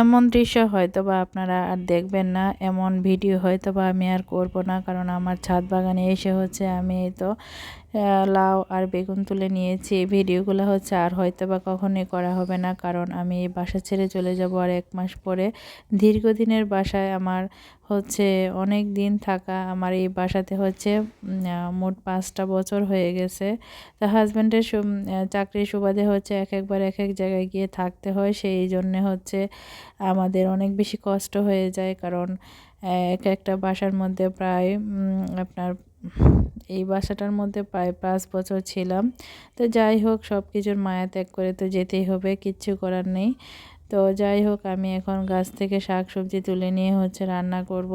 এমন দৃশ্য হয়তো বা আপনারা আর দেখবেন না, এমন ভিডিও হয়তো বা আমি আর করব না, কারণ আমার ছাদ বাগানে এসে হচ্ছে আমি তো লাউ আর বেগুন তুলে নিয়েছি। এই ভিডিওগুলো হচ্ছে আর হয়তো বা কখনোই করা হবে না, কারণ আমি এই বাসা ছেড়ে চলে যাব আর এক মাস পরে। দীর্ঘদিনের বাসায় আমার হচ্ছে অনেক দিন থাকা, আমার এই বাসাতে হচ্ছে মোট পাঁচটা বছর হয়ে গেছে। তা হাজব্যান্ডের চাকরির সুবাদে হচ্ছে এক একবার এক এক জায়গায় গিয়ে থাকতে হয়। সেই জন্যে হচ্ছে আমাদের অনেক বেশি কষ্ট হয়ে যায়, কারণ এক একটা বাসার মধ্যে প্রায় আপনার এই বাসাটার মধ্যে প্রায় পাঁচ বছর ছিলাম। তো যাই হোক সব কিছুর মায়া ত্যাগ করে তো যেতেই হবে, কিচ্ছু করার নেই। তো যাই হোক, আমি এখন গাছ থেকে শাক সবজি তুলে নিয়ে হচ্ছে রান্না করব।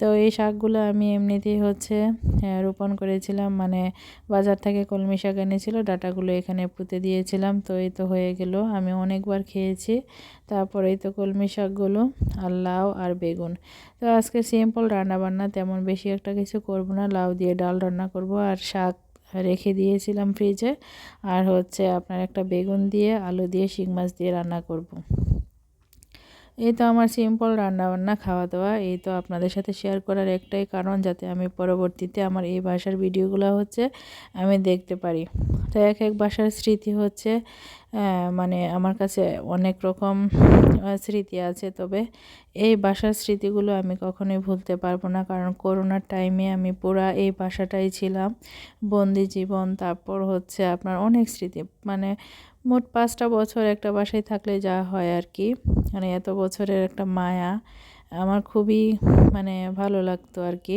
তো এই শাকগুলো আমি এমনিতেই হচ্ছে রোপণ করেছিলাম। মানে বাজার থেকে কলমি শাক এনেছিল, ডাটাগুলো এখানে পুঁতে দিয়েছিলাম। তো এই তো হয়ে গেল, আমি অনেকবার খেয়েছি। তারপরে এই তো কলমি শাকগুলো আর লাউ আর বেগুন। তো আজকে সিম্পল রান্নাবান্না, তেমন বেশি একটা কিছু করব না। লাউ দিয়ে ডাল রান্না করব আর শাক রেখে দিয়েছিলাম ফ্রিজে আর হচ্ছে আপনার একটা বেগুন দিয়ে, আলু দিয়ে, শিং মাছ দিয়ে রান্না করব। এই তো আমার সিম্পল রান্নাবান্না খাওয়া দাওয়া এই তো আপনাদের সাথে শেয়ার করার একটাই কারণ যাতে আমি পরবর্তীতে আমার এই ভাষার ভিডিওগুলো হচ্ছে আমি দেখতে পারি। তো এক এক ভাষার স্মৃতি হচ্ছে মানে আমার কাছে অনেক রকম স্মৃতি আছে। তবে এই বাসার স্মৃতিগুলো আমি কখনোই ভুলতে পারব না। কারণ করোনার টাইমে আমি পুরা এই বাসাটাই ছিলাম। বন্দি জীবন, তারপর হচ্ছে আপনার অনেক স্মৃতি। মানে মোট পাঁচটা বছর একটা বাসায় থাকলে যা হয় আর কি। মানে এত বছরের একটা মায়া আমার খুবই মানে ভালো লাগতো আর কি।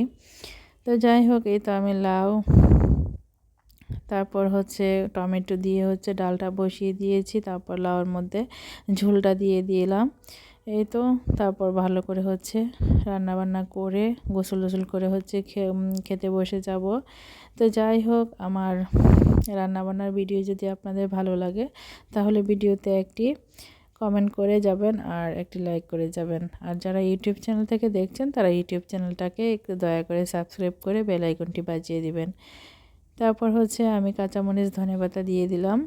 তো যাই হোক, এই তো আমি লাউ, তারপর হচ্ছে টমেটো দিয়ে হচ্ছে ডালটা বসিয়ে দিয়েছি, তারপর লাউর মধ্যে ঝোলটা দিয়ে দিলাম। এই তো, তারপর ভালো করে হচ্ছে রান্না বান্না করে, গোসল গোসল করে হচ্ছে খেতে বসে যাব। তো যাই হোক, আমার রান্নাবান্নার ভিডিও যদি আপনাদের ভালো লাগে, তাহলে ভিডিওতে একটি কমেন্ট করে যাবেন আর একটি লাইক করে যাবেন। আর যারা ইউটিউব চ্যানেল থেকে দেখছেন, তারা ইউটিউব চ্যানেলটাকে একটু দয়া করে সাবস্ক্রাইব করে বেল আইকনটি বাজিয়ে দিবেন। তারপর হচ্ছে আমি কাঁচামরিচ ধনে পাতা দিয়ে দিলাম।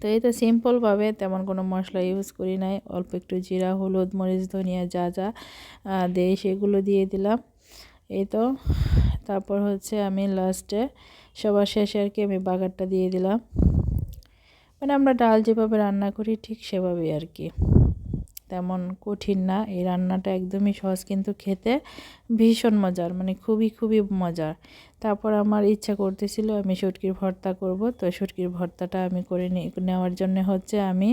তো এই তো সিম্পলভাবে তেমন কোনো মশলা ইউজ করি নাই। অল্প একটু জিরা, হলুদ, মরিচ, ধনিয়া, যা যা দেয় সেগুলো দিয়ে দিলাম। এই তো, তারপর হচ্ছে আমি লাস্টে সবার শেষে আর কি আমি বাগারটা দিয়ে দিলাম। মানে আমরা ডাল যেভাবে রান্না করি ঠিক সেভাবেই আর কি। তেমন কঠিন না। এই রান্নাটা একদমই সহজ, কিন্তু খেতে ভীষণ মজার মানে খুবই খুবই মজার। তারপর আমার ইচ্ছা করতেছিল আমি শুটকির ভর্তা করব। তো শুটকির ভর্তাটা আমি করে নেওয়ার জন্য হচ্ছে আমি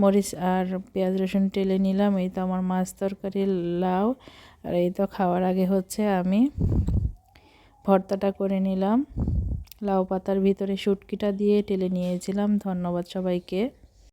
মরিচ আর পেঁয়াজ রসুন টেলে নিলাম। এই তো আমার মাছ তরকারি, লাউ, আর এই তো খাওয়ার আগে হচ্ছে আমি ভর্তাটা করে নিলাম। লাউ পাতার ভিতরে শুটকিটা দিয়ে টেলে নিয়েছিলাম। ধন্যবাদ সবাইকে।